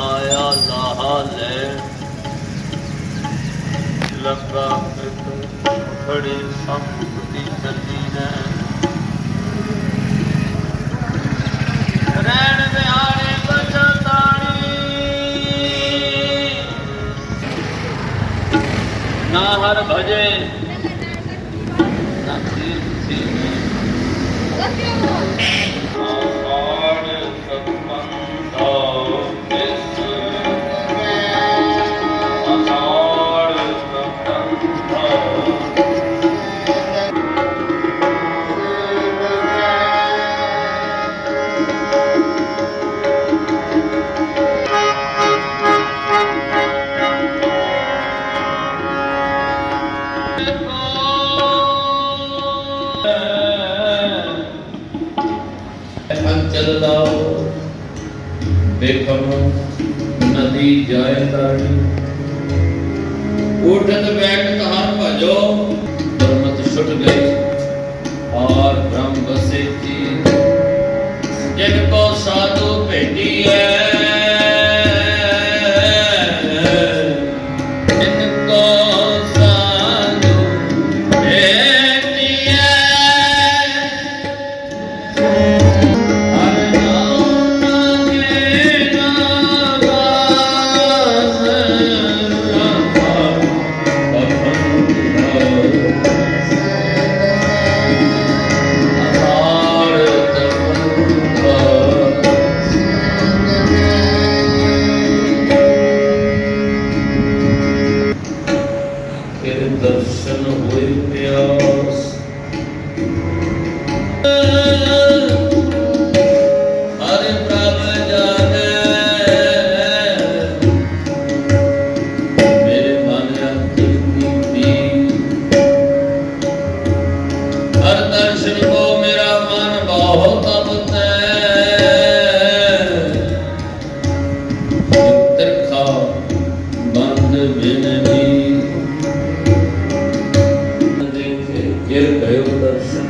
ਆਇਆ ਲਾਹਾ ਲੈ। ਲੱਗਾ ਪਿਤ ਬੜੀ ਸੰਪਤੀ ਚੱਲੀ ਨੇ ਰਹਿਣ ਬਿਹਾਰੇ ਬਚਤਾਣੀ। ਨਾ ਹਰ ਭਜੇ, ਨਾ ਤੀਰਥ ਸੀ Thank you. ਅੰਚਲ ਲਾਓ ਦੇਖਮ ਨਦੀ ਜਾਏ ਤਾਣੀ ਉਠਤ ਬੈਠ ਹਰ ਭਜੋ ਬਰਮਤ ਛੁਟ ਗਈ। ਦਰਸ਼ਨ ਹੋਏ ਪਿਆਸ। ਹਰਿ થયો દર્શન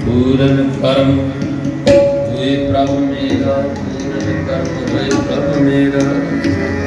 પૂરન કર્મ હોય પ્રભુ મેરા પૂરન કર્મ હોય પ્રભુ મેરા